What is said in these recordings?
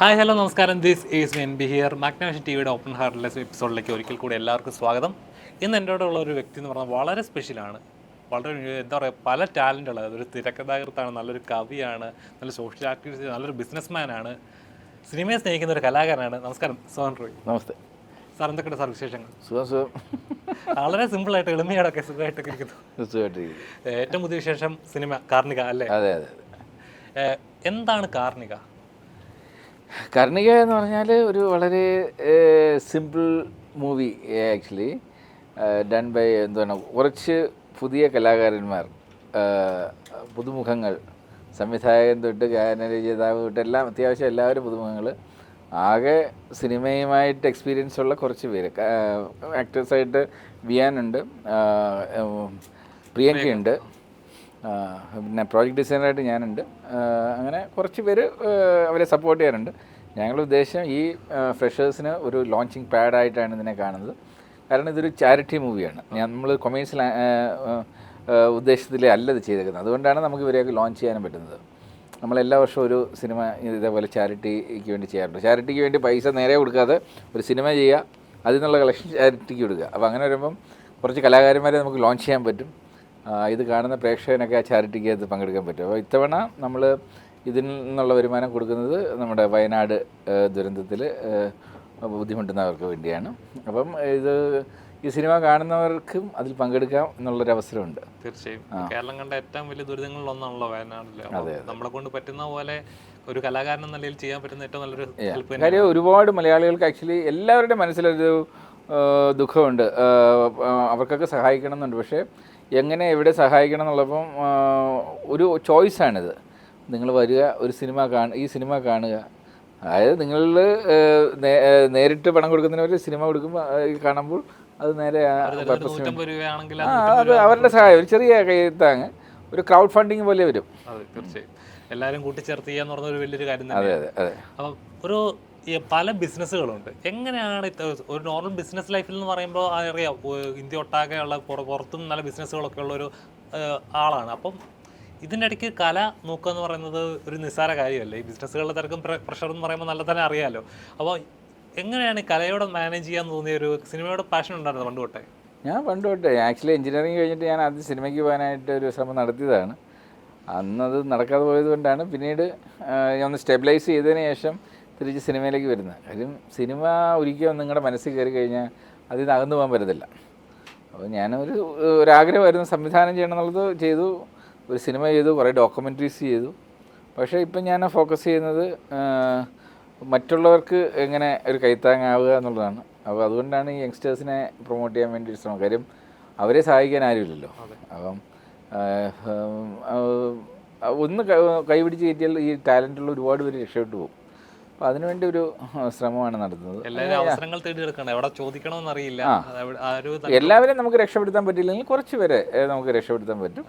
Hi hello നമസ്കാരം. This is N B here Magnation T വിയുടെ open heartless എപ്പിസോഡിലേക്ക് ഒരിക്കൽ കൂടി എല്ലാവർക്കും സ്വാഗതം. ഇന്ന് എന്റെ കൂടെ ഉള്ള ഒരു വ്യക്തി എന്ന് പറഞ്ഞാൽ വളരെ സ്പെഷ്യലാണ് വളരെ എന്താ പറയുക പല ടാലന്റ് ഉള്ളത് അതൊരു തിരക്കഥാകൃത്താണ് നല്ലൊരു കവിയാണ് നല്ല സോഷ്യൽ ആക്ടിവിസ്റ്റ് നല്ലൊരു ബിസിനസ്മാനാണ് സിനിമയെ സ്നേഹിക്കുന്ന ഒരു കലാകാരനാണ്. നമസ്കാരം സോഹൻ റോയ്. നമസ്തേ. സാർ എന്തൊക്കെയുണ്ട് സാർ വിശേഷങ്ങൾ? സുഖം സുഖം. വളരെ സിമ്പിളായിട്ട് എളിമയോടൊക്കെ സുഖമായിട്ടൊക്കെ ഇരിക്കുന്നു. സുഖമായിട്ടിരിക്കുന്നു. ഏറ്റവും പുതിയ വിശേഷം സിനിമ കാർണിക അല്ലേ? അതെ അതെ എന്താണ് കാർണിക? കർണിക എന്ന് പറഞ്ഞാൽ ഒരു വളരെ simple movie actually done by എന്താണ് കുറച്ച് പുതിയ കലാകാരന്മാർ പുതുമുഖങ്ങൾ സംവിധായകൻ തൊട്ട് ഗാനരചയിതാവ് തൊട്ട് എല്ലാം അത്യാവശ്യം എല്ലാവരും പുതുമുഖങ്ങൾ ആകെ സിനിമയുമായിട്ട് എക്സ്പീരിയൻസ് ഉള്ള കുറച്ച് പേര്. ആക്ടേഴ്സായിട്ട് വിയാനുണ്ട് പ്രിയങ്കയുണ്ട് പിന്നെ പ്രോജക്റ്റ് ഡിസൈനറായിട്ട് ഞാനുണ്ട്. അങ്ങനെ കുറച്ച് പേര് അവരെ സപ്പോർട്ട് ചെയ്യാറുണ്ട്. ഞങ്ങളുടെ ഉദ്ദേശം ഈ ഫ്രഷേഴ്സിന് ഒരു ലോഞ്ചിങ് പാഡായിട്ടാണ് ഇതിനെ കാണുന്നത്. കാരണം ഇതൊരു ചാരിറ്റി മൂവിയാണ് ഞാൻ നമ്മൾ കൊമേഴ്സ്യൽ ഉദ്ദേശത്തിലേ അല്ല ഇത് ചെയ്തേക്കുന്നത്. അതുകൊണ്ടാണ് നമുക്ക് ഇവരെയൊക്കെ ലോഞ്ച് ചെയ്യാനും പറ്റുന്നത്. നമ്മൾ എല്ലാ വർഷവും ഒരു സിനിമ ഇതേപോലെ ചാരിറ്റിക്ക് വേണ്ടി ചെയ്യാറുണ്ട്. ചാരിറ്റിക്ക് വേണ്ടി പൈസ നേരെ കൊടുക്കാതെ ഒരു സിനിമ ചെയ്യുക അതിൽ നിന്നുള്ള കളക്ഷൻ ചാരിറ്റിക്ക് കൊടുക്കുക അപ്പോൾ അങ്ങനെ വരുമ്പം കുറച്ച് കലാകാരന്മാരെ നമുക്ക് ലോഞ്ച് ചെയ്യാൻ പറ്റും. ഇത് കാണുന്ന പ്രേക്ഷകനൊക്കെ ആ ചാരിറ്റിക്ക് അത് പങ്കെടുക്കാൻ പറ്റും. അപ്പോൾ ഇത്തവണ നമ്മൾ ഇതിൽ നിന്നുള്ള വരുമാനം കൊടുക്കുന്നത് നമ്മുടെ വയനാട് ദുരന്തത്തിൽ ബുദ്ധിമുട്ടുന്നവർക്ക് വേണ്ടിയാണ്. അപ്പം ഇത് ഈ സിനിമ കാണുന്നവർക്കും അതിൽ പങ്കെടുക്കാം എന്നുള്ളൊരു അവസരമുണ്ട്. തീർച്ചയായും. കേരളം കണ്ട ഏറ്റവും വലിയ ദുരിതങ്ങളിൽ ഒന്നാണല്ലോ വയനാടിൽ. അപ്പോൾ നമ്മളെ കൊണ്ട് പറ്റുന്ന പോലെ ഒരു കലാകാരൻ എന്ന നിലയിൽ ചെയ്യാൻ പറ്റുന്ന ഏറ്റവും നല്ലൊരു കാര്യം ഒരുപാട് മലയാളികൾക്ക് ആക്ച്വലി എല്ലാവരുടെയും മനസ്സിലൊരു ദുഃഖമുണ്ട്. അവർക്കൊക്കെ സഹായിക്കണം എന്നുണ്ട് പക്ഷേ എങ്ങനെ എവിടെ സഹായിക്കണം എന്നുള്ളപ്പം ഒരു ചോയ്സാണിത്. നിങ്ങൾ വരിക ഒരു സിനിമ കാണുക ഈ സിനിമ കാണുക. അതായത് നിങ്ങൾ നേരിട്ട് പണം കൊടുക്കുന്നതിന് സിനിമ കൊടുക്കുമ്പോൾ കാണുമ്പോൾ അത് നേരെ അത് അവരുടെ സഹായം ഒരു ചെറിയ കൈത്താങ് ഒരു ക്രൗഡ് ഫണ്ടിങ് പോലെ വരും. തീർച്ചയായും. എല്ലാവരും കൂട്ടിച്ചേർത്ത് ചെയ്യാന്ന് പറഞ്ഞ ഒരു വലിയൊരു കാര്യം അതെ അതെ അതെ. ഒരു പല ബിസിനസ്സുകളുണ്ട്. എങ്ങനെയാണ് ഒരു നോർമൽ ബിസിനസ് ലൈഫിൽ എന്ന് പറയുമ്പോൾ അറിയാം ഇന്ത്യ ഒട്ടാകെയുള്ള പുറ- പുറത്തും നല്ല ബിസിനസ്സുകളൊക്കെ ഉള്ള ഒരു ആളാണ്. അപ്പം ഇതിന്റെ ഇടയ്ക്ക് കല നോക്കുക എന്ന് പറയുന്നത് ഒരു നിസ്സാര കാര്യമല്ലേ? ഈ ബിസിനസ്സുകളുടെ തിരക്കും പ്രഷർ എന്ന് പറയുമ്പോൾ നല്ല തന്നെ അറിയാമല്ലോ അപ്പോൾ എങ്ങനെയാണ് കലയോടെ മാനേജ് ചെയ്യാൻ തോന്നിയ ഒരു സിനിമയോട് പാഷൻ ഉണ്ടായിരുന്നത് പണ്ട് തൊട്ടേ? ഞാൻ പണ്ട് തൊട്ടേ. ആക്ച്വലി എഞ്ചിനീയറിംഗ് കഴിഞ്ഞിട്ട് ഞാൻ ആദ്യം സിനിമയ്ക്ക് പോകാനായിട്ട് ഒരു ശ്രമം നടത്തിയതാണ്. അന്നത് നടക്കാതെ പോയത് കൊണ്ടാണ്. പിന്നീട് ഞാൻ ഒന്ന് സ്റ്റെബിലൈസ് ചെയ്തതിന് ശേഷം തിരിച്ച് സിനിമയിലേക്ക് വരുന്നത് കാര്യം സിനിമ ഒരിക്കലും നിങ്ങളുടെ മനസ്സിൽ കയറി കഴിഞ്ഞാൽ അതിൽ അകന്നു പോകാൻ പറ്റത്തില്ല. അപ്പോൾ ഞാനൊരു ഒരാഗ്രഹമായിരുന്നു സംവിധാനം ചെയ്യണം എന്നുള്ളത് ചെയ്തു ഒരു സിനിമ ചെയ്തു കുറേ ഡോക്യുമെന്ററീസ് ചെയ്തു. പക്ഷേ ഇപ്പം ഞാൻ ഫോക്കസ് ചെയ്യുന്നത് മറ്റുള്ളവർക്ക് എങ്ങനെ ഒരു കൈത്താങ്ങാവുക എന്നുള്ളതാണ്. അപ്പോൾ അതുകൊണ്ടാണ് ഈ യങ്സ്റ്റേഴ്സിനെ പ്രൊമോട്ട് ചെയ്യാൻ വേണ്ടി ശ്രമം. കാര്യം അവരെ സഹായിക്കാൻ ആരുമില്ലല്ലോ. അപ്പം ഒന്ന് കൈപിടിച്ച് കയറ്റിയാൽ ഈ ടാലന്റുള്ള ഒരുപാട് പേര് രക്ഷപ്പെട്ടു പോകും. അപ്പോൾ അതിനുവേണ്ടി ഒരു ശ്രമമാണ് നടത്തുന്നത്. എല്ലാവരും അവസരങ്ങൾ തേടിയെടുക്കണം എവിടെ ചോദിക്കണമെന്ന് അറിയില്ല. എല്ലാവരെയും നമുക്ക് രക്ഷപ്പെടുത്താൻ പറ്റില്ലെങ്കിൽ കുറച്ച് പേരെ നമുക്ക് രക്ഷപ്പെടുത്താൻ പറ്റും.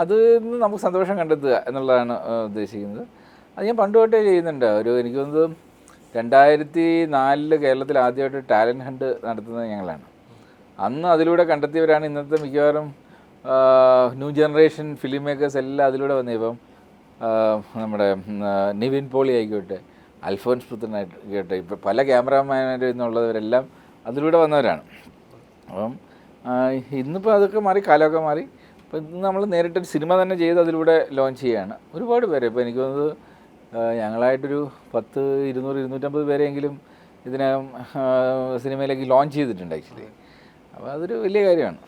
അത് നമുക്ക് സന്തോഷം കണ്ടെത്തുക എന്നുള്ളതാണ് ഉദ്ദേശിക്കുന്നത്. അത് ഞാൻ പണ്ട് തൊട്ടേ ചെയ്യുന്നുണ്ട്. ഒരു എനിക്ക് തോന്നുന്നത് രണ്ടായിരത്തി നാലിൽ കേരളത്തിൽ ആദ്യമായിട്ട് ടാലന്റ് ഹണ്ട് നടത്തുന്നത് ഞങ്ങളാണ്. അന്ന് അതിലൂടെ കണ്ടെത്തിയവരാണ് ഇന്നത്തെ മിക്കവാറും ന്യൂ ജനറേഷൻ ഫിലിം മേക്കേഴ്സ് എല്ലാം അതിലൂടെ വന്നിപ്പം ഇപ്പം നമ്മുടെ നിവിൻ പോളി ആയിക്കോട്ടെ അൽഫോൻസ് പുത്രനായിട്ട് കേട്ടെ. ഇപ്പോൾ പല ക്യാമറാമാനും എന്നുള്ളവരെല്ലാം അതിലൂടെ വന്നവരാണ്. അപ്പം ഇന്നിപ്പോൾ അതൊക്കെ മാറി കാലമൊക്കെ മാറി. അപ്പോൾ ഇന്ന് നമ്മൾ നേരിട്ടൊരു സിനിമ തന്നെ ചെയ്ത് അതിലൂടെ ലോഞ്ച് ചെയ്യുകയാണ് ഒരുപാട് പേര്. ഇപ്പോൾ എനിക്ക് തോന്നുന്നത് ഞങ്ങളായിട്ടൊരു പത്ത് ഇരുന്നൂറ് ഇരുന്നൂറ്റമ്പത് പേരെങ്കിലും ഇതിനകം സിനിമയിലേക്ക് ലോഞ്ച് ചെയ്തിട്ടുണ്ട് ആക്ച്വലി അപ്പോൾ അതൊരു വലിയ കാര്യമാണ്.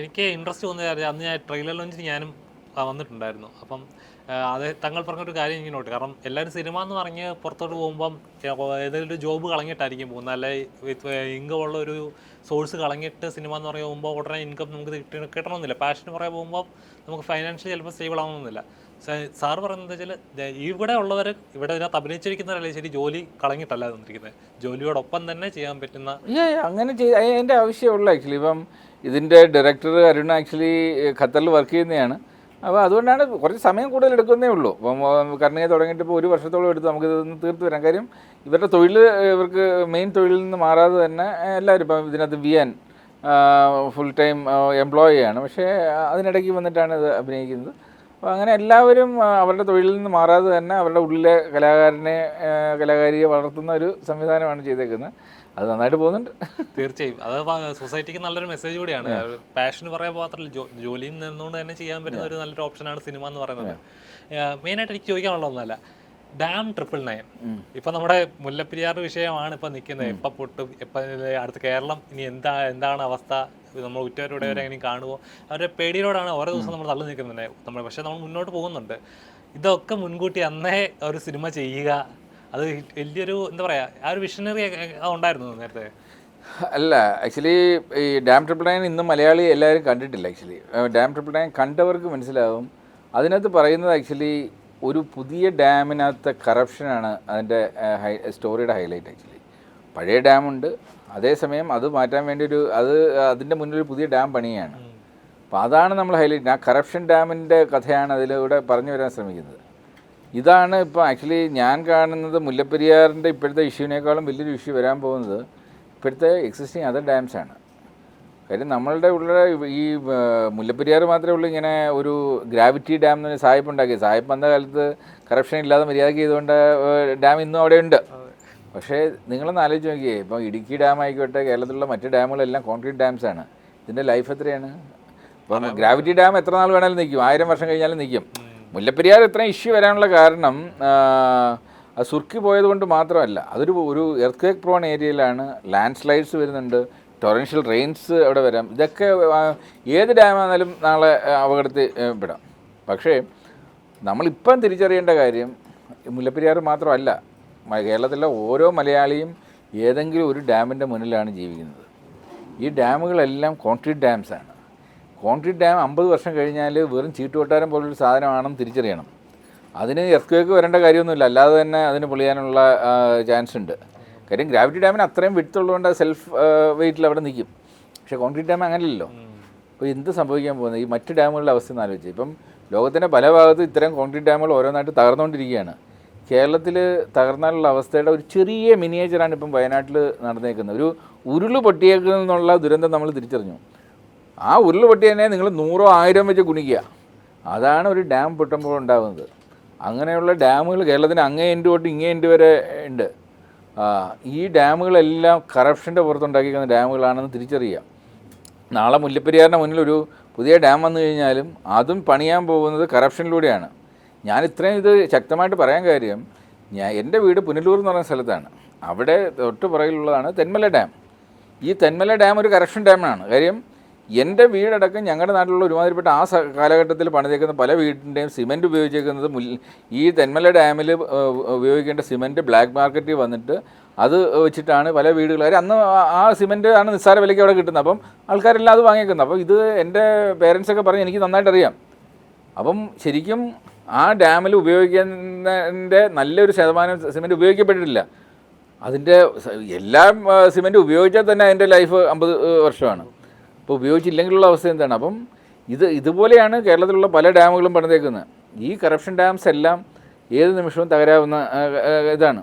എനിക്ക് ഇൻട്രസ്റ്റ് തോന്നിയ കാര്യം അന്ന് ഞാൻ ട്രെയിലർ ലോഞ്ചിന് ഞാനും വന്നിട്ടുണ്ടായിരുന്നു. അപ്പം അത് തങ്ങൾ പറഞ്ഞൊരു കാര്യം എനിക്ക് നോട്ട് കാരണം എല്ലാവരും സിനിമ എന്ന് പറഞ്ഞ് പുറത്തോട്ട് പോകുമ്പം ഏതെങ്കിലും ഒരു ജോബ് കളഞ്ഞിട്ടായിരിക്കും പോകുന്നത്. അല്ലെ ഇൻകം ഉള്ള ഒരു സോഴ്സ് കളഞ്ഞിട്ട് സിനിമ എന്ന് പറഞ്ഞ് പറയുമ്പോൾ ഉടനെ ഇൻകം നമുക്ക് കിട്ടി കിട്ടണമെന്നില്ല. പാഷൻ പറയാൻ പോകുമ്പോൾ നമുക്ക് ഫൈനാൻഷ്യലി ചിലപ്പോൾ സ്റ്റേബിൾ ആവണമെന്നില്ല. സാറ് പറയുന്നത് വെച്ചാൽ ഇവിടെ ഉള്ളവർ ഇവിടെ ഇതിനകത്ത് അഭിനയിച്ചിരിക്കുന്നവരല്ലേ ശരി ജോലി കളഞ്ഞിട്ടല്ല തന്നിരിക്കുന്നത് ജോലിയോടൊപ്പം തന്നെ ചെയ്യാൻ പറ്റുന്ന അങ്ങനെ അതിന്റെ ആവശ്യമുള്ളൂ ആക്ച്വലി ഇപ്പം ഇതിന്റെ ഡയറക്ടർ അരുൺ ആക്ച്വലി ഖത്തറിൽ വർക്ക് ചെയ്യുന്നതാണ് അപ്പോൾ അതുകൊണ്ടാണ് കുറച്ച് സമയം കൂടുതൽ എടുക്കുന്നേ ഉള്ളൂ. അപ്പം കർണിക തുടങ്ങിയിട്ട് ഇപ്പോൾ ഒരു വർഷത്തോളം എടുത്ത് നമുക്ക് ഇതൊന്ന് തീർത്ത് വരാം. കാര്യം ഇവരുടെ തൊഴിൽ ഇവർക്ക് മെയിൻ തൊഴിലിൽ നിന്ന് മാറാതെ തന്നെ എല്ലാവരും ഇപ്പം ഇതിനകത്ത് വിയാൻ ഫുൾ ടൈം എംപ്ലോയി ആണ്. പക്ഷേ അതിനിടയ്ക്ക് വന്നിട്ടാണ് ഇത് അഭിനയിക്കുന്നത്. അങ്ങനെ എല്ലാവരും അവരുടെ തൊഴിലിൽ നിന്ന് മാറാതെ തന്നെ അവരുടെ ഉള്ളിലെ കലാകാരനെ കലാകാരിയെ വളർത്തുന്ന ഒരു സംവിധാനമാണ് ചെയ്തേക്കുന്നത്. അത് നന്നായിട്ട് പോകുന്നുണ്ട്. തീർച്ചയായും. അത് സൊസൈറ്റിക്ക് നല്ലൊരു മെസ്സേജ് കൂടിയാണ്. പാഷൻ പറയാൻ മാത്രമല്ല ജോലിയിൽ നിന്നുകൊണ്ട് തന്നെ ചെയ്യാൻ പറ്റുന്ന ഒരു നല്ലൊരു ഓപ്ഷനാണ് സിനിമ എന്ന് പറയുന്നത്. മെയിനായിട്ട് എനിക്ക് ചോദിക്കാനുള്ള ഒന്നല്ല. ഡാം ട്രിപ്പിൾ നയൻ ഇപ്പൊ നമ്മുടെ മുല്ലപ്പെരിയാർ വിഷയമാണ് ഇപ്പൊ നിൽക്കുന്നത് എപ്പ പൊട്ടും എപ്പ അടുത്ത കേരളം ഇനി എന്താ എന്താണ് അവസ്ഥ? നമ്മൾ ഉറ്റവരുടെ എങ്ങനെ കാണുമോ അവരുടെ പേടിയോടാണ് ഓരോ ദിവസം നമ്മൾ തള്ളി നിൽക്കുന്നത് നമ്മൾ പക്ഷെ നമ്മൾ മുന്നോട്ട് പോകുന്നുണ്ട്. ഇതൊക്കെ മുൻകൂട്ടി അന്നേ ഒരു സിനിമ ചെയ്യുക. അത് വലിയൊരു എന്താ പറയാ ആ ഒരു വിഷനറി ഉണ്ടായിരുന്നു നേരത്തെ? അല്ല ആക്ച്വലി ഈ ഡാം ട്രിപ്പിൾ നയൻ ഇന്നും മലയാളി എല്ലാവരും കണ്ടിട്ടില്ല ആക്ച്വലി ഡാം ട്രിപ്പിൾ നയൻ കണ്ടവർക്ക് മനസ്സിലാവും. അതിനകത്ത് പറയുന്നത് ആക്ച്വലി ഒരു പുതിയ ഡാമിനകത്തെ കറപ്ഷനാണ് അതിന്റെ സ്റ്റോറിയുടെ ഹൈലൈറ്റ് ആക്ച്വലി പഴയ ഡാമുണ്ട് അതേസമയം അത് മാറ്റാൻ വേണ്ടി ഒരു അത് അതിന്റെ മുന്നിൽ ഒരു പുതിയ ഡാം പണിയാണ്. അപ്പോൾ അതാണ് നമ്മൾ ഹൈലൈറ്റ്. ആ കറപ്ഷൻ ഡാമിന്റെ കഥയാണ് അതിലൂടെ പറഞ്ഞു വരാൻ ശ്രമിക്കുന്നത്. ഇതാണ് ഇപ്പോൾ ആക്ച്വലി ഞാൻ കാണുന്നത് മുല്ലപ്പെരിയാറിന്റെ ഇപ്പോഴത്തെ ഇഷ്യൂവിനേക്കാളും വലിയൊരു ഇഷ്യൂ വരാൻ പോകുന്നത് ഇപ്പോഴത്തെ എക്സിസ്റ്റിംഗ് അതർ ഡാംസാണ് കാര്യം നമ്മളുടെ ഉള്ള ഈ മുല്ലപ്പെരിയാർ മാത്രമേ ഉള്ളൂ ഇങ്ങനെ ഒരു ഗ്രാവിറ്റി ഡാം എന്ന് പറഞ്ഞ സായിപ്പ് ഉണ്ടാക്കി സായിപ്പ് വന്ന കാലത്ത് കറപ്ഷൻ ഇല്ലാതെ മര്യാദയ്ക്ക് ചെയ്തുകൊണ്ട് ഡാം ഇന്നും അവിടെ ഉണ്ട് പക്ഷേ നിങ്ങളൊന്ന് ആലോചിച്ച് നോക്കിയേ. ഇപ്പോൾ ഇടുക്കി ഡാം ആയിക്കോട്ടെ കേരളത്തിലുള്ള മറ്റ് ഡാമുകളെല്ലാം കോൺക്രീറ്റ് ഡാംസ് ആണ് ഇതിന്റെ ലൈഫ് എത്രയാണ്? ഇപ്പം ഗ്രാവിറ്റി ഡാം എത്ര നാൾ വേണമെങ്കിലും നിൽക്കും. ആയിരം വർഷം കഴിഞ്ഞാലും നിൽക്കും. മുല്ലപ്പെരിയാർ ഇത്രയും ഇഷ്യൂ വരാനുള്ള കാരണം ആ, അത് സുർക്കി പോയത് കൊണ്ട് മാത്രമല്ല അതൊരു ഒരു എർത്ത് ക്വേക്ക് പ്രോൺ ഏരിയയിലാണ് ലാൻഡ് സ്ലൈഡ്സ് വരുന്നുണ്ട് ടൊറൻഷ്യൽ റെയിൻസ് അവിടെ വരാം. ഇതൊക്കെ ഏത് ഡാമാണെന്നാലും നാളെ അപകടത്തിൽ പെടാം. പക്ഷേ നമ്മളിപ്പം തിരിച്ചറിയേണ്ട കാര്യം മുല്ലപ്പെരിയാർ മാത്രമല്ല കേരളത്തിലെ ഓരോ മലയാളിയും ഏതെങ്കിലും ഒരു ഡാമിന്റെ മുന്നിലാണ് ജീവിക്കുന്നത്. ഈ ഡാമുകളെല്ലാം കോൺക്രീറ്റ് ഡാംസാണ് കോൺക്രീറ്റ് ഡാം അമ്പത് വർഷം കഴിഞ്ഞാൽ വെറും ചീട്ടുകൊട്ടാരം പോലൊരു സാധനമാണെന്ന് തിരിച്ചറിയണം. അതിന് എർത്ത് വരേണ്ട കാര്യമൊന്നുമില്ല. അല്ലാതെ തന്നെ അതിന് പൊളിയാനുള്ള ചാൻസ് ഉണ്ട്. കാര്യം ഗ്രാവിറ്റി ഡാമിന് അത്രയും വിട്ടുള്ളതുകൊണ്ട് സെൽഫ് വെയിറ്റിൽ അവിടെ നിൽക്കും. പക്ഷേ കോൺക്രീറ്റ് ഡാം അങ്ങനെയല്ലോ അപ്പോൾ എന്ത് സംഭവിക്കാൻ പോകുന്നത്? ഈ മറ്റ് ഡാമുകളുടെ അവസ്ഥ എന്ന് ആലോചിച്ച്. ഇപ്പം ലോകത്തിന്റെ പല ഭാഗത്തും ഇത്തരം കോൺക്രീറ്റ് ഡാമുകൾ ഓരോന്നായിട്ട് തകർന്നുകൊണ്ടിരിക്കുകയാണ്. കേരളത്തിൽ തകർന്നാലുള്ള അവസ്ഥയുടെ ഒരു ചെറിയ മിനിയേച്ചറാണ് ഇപ്പം വയനാട്ടിൽ നടന്നേക്കുന്നത്. ഒരു ഉരുൾ പൊട്ടിയേക്കുന്നുള്ള ദുരന്തം നമ്മൾ തിരിച്ചറിഞ്ഞു. ആ ഉരുൾ പൊട്ടിയതിനെ നിങ്ങൾ നൂറോ ആയിരം വെച്ച് കുണിക്കുക അതാണ് ഒരു ഡാം പൊട്ടുമ്പോൾ ഉണ്ടാകുന്നത്. അങ്ങനെയുള്ള ഡാമുകൾ കേരളത്തിന് അങ്ങേ എന്റെ തൊട്ട് ഇങ്ങേ എന്റെ വരെ ഉണ്ട്. ഈ ഡാമുകളെല്ലാം കറപ്ഷന്റെ പുറത്തുണ്ടാക്കിയിരിക്കുന്ന ഡാമുകളാണെന്ന് തിരിച്ചറിയുക. നാളെ മുല്ലപ്പെരിയാറിന്റെ മുന്നിൽ ഒരു പുതിയ ഡാം വന്നു കഴിഞ്ഞാലും അതും പണിയാൻ പോകുന്നത് കറപ്ഷനിലൂടെയാണ് ഞാൻ ഇത്രയും ഇത് ശക്തമായിട്ട് പറയാൻ കാര്യം ഞാൻ എന്റെ വീട് പുനലൂർ എന്ന് പറയുന്ന സ്ഥലത്താണ്. അവിടെ തൊട്ട് പുറകിലുള്ളതാണ് തെന്മല ഡാം. ഈ തെന്മല ഡാം ഒരു കറക്ഷൻ ഡാമാണ്. കാര്യം എന്റെ വീടടക്കം ഞങ്ങളുടെ നാട്ടിലുള്ള ഒരുമാതിരിപ്പെട്ട ആ കാലഘട്ടത്തിൽ പണിതേക്കുന്ന പല വീടിന്റെയും സിമന്റ് ഉപയോഗിച്ചേക്കുന്നത് ഈ തെന്മല ഡാമിൽ ഉപയോഗിക്കേണ്ട സിമന്റ് ബ്ലാക്ക് മാർക്കറ്റിൽ വന്നിട്ട് അത് വെച്ചിട്ടാണ് പല വീടുകൾ. അന്ന് ആ സിമന്റ് ആണ് നിസ്സാര വിലയ്ക്ക് അവിടെ കിട്ടുന്നത്. അപ്പം ആൾക്കാരെല്ലാം അത് വാങ്ങിയേക്കുന്നത്. അപ്പം ഇത് എന്റെ പേരൻസൊക്കെ പറഞ്ഞ് എനിക്ക് നന്നായിട്ട് അറിയാം അപ്പം ശരിക്കും ആ ഡാമിൽ ഉപയോഗിക്കുന്നതിന്റെ നല്ലൊരു ശതമാനം സിമെന്റ് ഉപയോഗിക്കപ്പെട്ടിട്ടില്ല. അതിന്റെ എല്ലാം സിമെന്റ് ഉപയോഗിച്ചാൽ തന്നെ അതിന്റെ ലൈഫ് അമ്പത് വർഷമാണ്. അപ്പോൾ ഉപയോഗിച്ചില്ലെങ്കിലുള്ള അവസ്ഥ എന്താണ്? അപ്പം ഇത് ഇതുപോലെയാണ് കേരളത്തിലുള്ള പല ഡാമുകളും പണിതേക്കുന്നത്. ഈ കറപ്ഷൻ ഡാംസ് എല്ലാം ഏത് നിമിഷവും തകരാവുന്ന ഇതാണ്.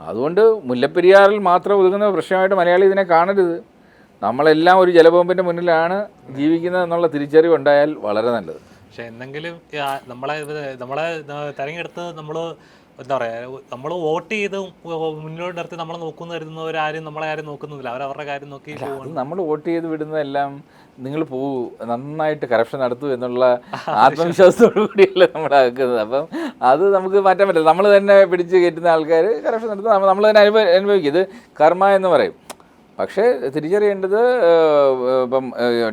അതുകൊണ്ട് മുല്ലപ്പെരിയാറിൽ മാത്രം ഒതുങ്ങുന്ന പ്രശ്നമായിട്ട് മലയാളി ഇതിനെ കാണരുത്. നമ്മളെല്ലാം ഒരു ജലബോംബിന്റെ മുന്നിലാണ് ജീവിക്കുന്നത് എന്നുള്ള തിരിച്ചറിവ് ഉണ്ടായാൽ വളരെ നല്ലത്. പക്ഷെ എന്തെങ്കിലും നമ്മളെ നമ്മളെ തെരഞ്ഞെടുത്ത് നമ്മൾ എന്താ പറയാ നമ്മൾ വോട്ട് ചെയ്ത് മുന്നോട്ട് നിർത്തി നമ്മളെ നോക്കുന്ന കരുതുന്നവരാരും നമ്മളെ ആരും നോക്കുന്നില്ല. അവരവരുടെ കാര്യം നോക്കി നമ്മൾ വോട്ട് ചെയ്ത് വിടുന്നതെല്ലാം നിങ്ങൾ പോകൂ നന്നായിട്ട് കറപ്ഷൻ നടത്തൂ എന്നുള്ള ആത്മവിശ്വാസത്തോടു കൂടിയല്ലേ നമ്മൾ ആക്കുന്നത്. അപ്പം അത് നമുക്ക് മാറ്റാൻ പറ്റില്ല. നമ്മൾ തന്നെ പിടിച്ച് കയറ്റുന്ന ആൾക്കാർ കറപ്ഷൻ നടത്തുന്ന നമ്മൾ തന്നെ അനുഭവ അനുഭവിക്കും. ഇത് കർമ്മ എന്ന് പറയും. പക്ഷേ തിരിച്ചറിയേണ്ടത് ഇപ്പം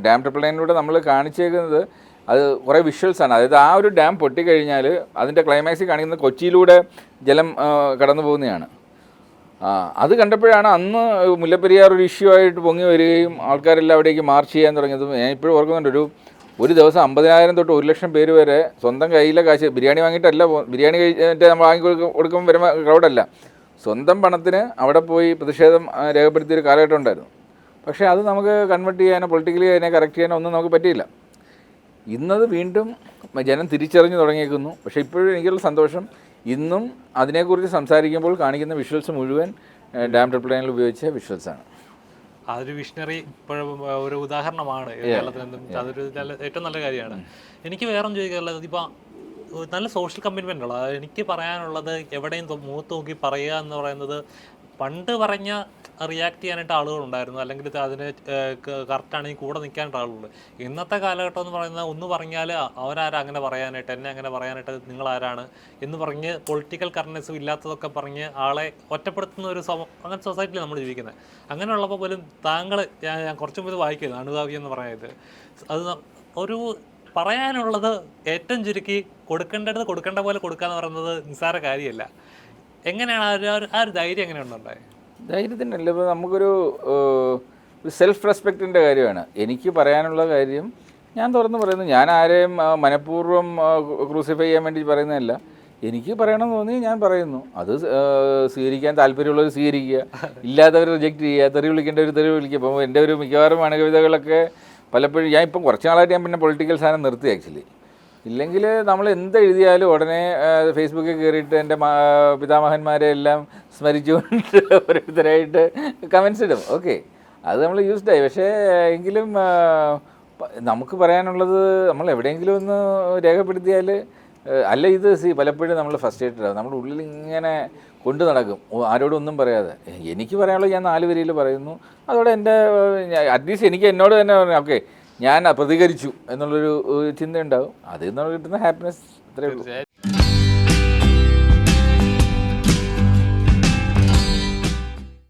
ഡാം ട്രിപ്പിൾ നയനിലൂടെ നമ്മൾ കാണിച്ചേക്കുന്നത് അത് കുറേ വിഷ്വൽസാണ് അതായത് ആ ഒരു ഡാം പൊട്ടിക്കഴിഞ്ഞാൽ അതിന്റെ ക്ലൈമാക്സ് കാണിക്കുന്നത് കൊച്ചിയിലൂടെ ജലം കടന്നു പോകുന്നതാണ് അത് കണ്ടപ്പോഴാണ് അന്ന് മുല്ലപ്പെരിയാർ ഒരു ഇഷ്യൂ ആയിട്ട് പൊങ്ങി വരികയും ആൾക്കാരെല്ലാം അവിടേക്ക് മാർച്ച് ചെയ്യാൻ തുടങ്ങിയതും ഞാൻ ഇപ്പോഴും ഓർക്കുന്നുണ്ട്. ഒരു ഒരു ദിവസം അമ്പതിനായിരം തൊട്ട് ഒരു ലക്ഷം പേര് വരെ സ്വന്തം കയ്യിലെ കാശ് ബിരിയാണി വാങ്ങിയിട്ടല്ല ബിരിയാണി കഴിച്ചിട്ട് നമ്മൾ വാങ്ങി കൊടുക്കും കൊടുക്കുമ്പോൾ വരുമ്പോൾ ക്രൗഡല്ല സ്വന്തം പണത്തിന് അവിടെ പോയി പ്രതിഷേധം രേഖപ്പെടുത്തിയൊരു കാലഘട്ടം ഉണ്ടായിരുന്നു. പക്ഷേ അത് നമുക്ക് കൺവെർട്ട് ചെയ്യാനോ പൊളിറ്റിക്കലി അതിനെ കറക്റ്റ് ചെയ്യാനോ ഒന്നും നമുക്ക് പറ്റിയില്ല. ഇന്നത് വീണ്ടും ജനം തിരിച്ചറിഞ്ഞു തുടങ്ങിയേക്കുന്നു. പക്ഷേ ഇപ്പോഴും എനിക്കുള്ള സന്തോഷം ഇന്നും അതിനെക്കുറിച്ച് സംസാരിക്കുമ്പോൾ കാണിക്കുന്ന വിഷ്വൽസ് മുഴുവൻ ഡാം ട്രിപ്പിൾ ലൈനിൽ ഉപയോഗിച്ച വിഷ്വൽസാണ് അതൊരു വിഷണറി ഇപ്പോഴും ഒരു ഉദാഹരണമാണ് അതൊരു നല്ല ഏറ്റവും നല്ല കാര്യമാണ്. എനിക്ക് വേറെ ചോദിക്കാനുള്ളത് ഇപ്പം നല്ല സോഷ്യൽ കമ്മിറ്റ്മെന്റ് ഉള്ളത് എനിക്ക് പറയാനുള്ളത് എവിടെയും മൂത്ത് മുഖത്ത് നോക്കി പറയുക എന്ന് പറയുന്നത് പണ്ട് പറഞ്ഞ റിയാക്ട് ചെയ്യാനായിട്ട് ആളുകളുണ്ടായിരുന്നു അല്ലെങ്കിൽ അതിന് കറക്റ്റാണെങ്കിൽ കൂടെ നിൽക്കാനായിട്ട് ആളുകളുണ്ട്. ഇന്നത്തെ കാലഘട്ടം എന്ന് പറയുന്നത് ഒന്ന് പറഞ്ഞാൽ അവരാരാ അങ്ങനെ പറയാനായിട്ട് എന്നെ അങ്ങനെ പറയാനായിട്ട് നിങ്ങൾ ആരാണ് എന്ന് പറഞ്ഞ് പൊളിറ്റിക്കൽ കറൻസും ഇല്ലാത്തതൊക്കെ പറഞ്ഞ് ആളെ ഒറ്റപ്പെടുത്തുന്ന ഒരു സമ അങ്ങനെ സൊസൈറ്റിയിൽ നമ്മൾ ജീവിക്കുന്നത്. അങ്ങനെയുള്ളപ്പോൾ പോലും താങ്കൾ ഞാൻ കുറച്ച് മുമ്പ് വായിക്കുന്നത് അണുകാവ്യം എന്ന് പറയുന്നത് അത് ഒരു പറയാനുള്ളത് ഏറ്റവും ചുരുക്കി കൊടുക്കേണ്ടത് കൊടുക്കേണ്ട പോലെ കൊടുക്കുക എന്ന് പറയുന്നത് നിസ്സാര കാര്യമല്ല. എങ്ങനെയാണ് ആ ഒരു- ധൈര്യം എങ്ങനെ ഉണ്ടായത് ധൈര്യത്തിനല്ല ഇപ്പോൾ നമുക്കൊരു സെൽഫ് റെസ്പെക്റ്റിന്റെ കാര്യമാണ്. എനിക്ക് പറയാനുള്ള കാര്യം ഞാൻ തുറന്ന് പറയുന്നു. ഞാൻ ആരെയും മനഃപൂർവം ക്രൂസിഫൈ ചെയ്യാൻ വേണ്ടി പറയുന്നതല്ല. എനിക്ക് പറയണമെന്ന് തോന്നി ഞാൻ പറയുന്നു. അത് സ്വീകരിക്കാൻ താല്പര്യമുള്ളവർ സ്വീകരിക്കുക. ഇല്ലാത്തവർ റിജക്റ്റ് ചെയ്യുക. തെറി വിളിക്കേണ്ടവർ തെറി വിളിക്കുക. അപ്പോൾ എന്റെ ഒരു മിക്കവാറും അണുകവിതകളൊക്കെ പലപ്പോഴും ഞാൻ ഇപ്പം കുറച്ച് നാളായിട്ട് ഞാൻ പിന്നെ പൊളിറ്റിക്കൽ സാധനം നിർത്തി ആക്ച്വലി ഇല്ലെങ്കിൽ നമ്മൾ എന്ത് എഴുതിയാലും ഉടനെ ഫേസ്ബുക്കിൽ കയറിയിട്ട് എന്റെ പിതാമഹന്മാരെ എല്ലാം സ്മരിച്ചുകൊണ്ട് ഓരോരുത്തരായിട്ട് കമൻസ് ഇടും. ഓക്കെ അത് നമ്മൾ യൂസ്ഡ് ആയി. പക്ഷേ എങ്കിലും നമുക്ക് പറയാനുള്ളത് നമ്മൾ എവിടെയെങ്കിലും ഒന്ന് രേഖപ്പെടുത്തിയാൽ അല്ല ഇത് സി പലപ്പോഴും നമ്മൾ ഫസ്റ്റേറ്റഡ് ആവും. നമ്മുടെ ഉള്ളിൽ ഇങ്ങനെ കൊണ്ടു നടക്കും. ആരോടും ഒന്നും പറയാതെ. എനിക്ക് പറയാനുള്ളത് ഞാൻ നാല് വരിയിൽ പറയുന്നു. അതോടെ എന്റെ അറ്റ്ലീസ്റ്റ് എനിക്ക് എന്നോട് തന്നെ പറഞ്ഞു ഓക്കെ ഞാൻ പ്രതികരിച്ചു എന്നുള്ളൊരു ചിന്തയുണ്ടാവും. ചിന്ത അതിൽ നിന്ന് കിട്ടുന്ന ഹാപ്പിനെസ് അത്രേ ഉള്ളൂ.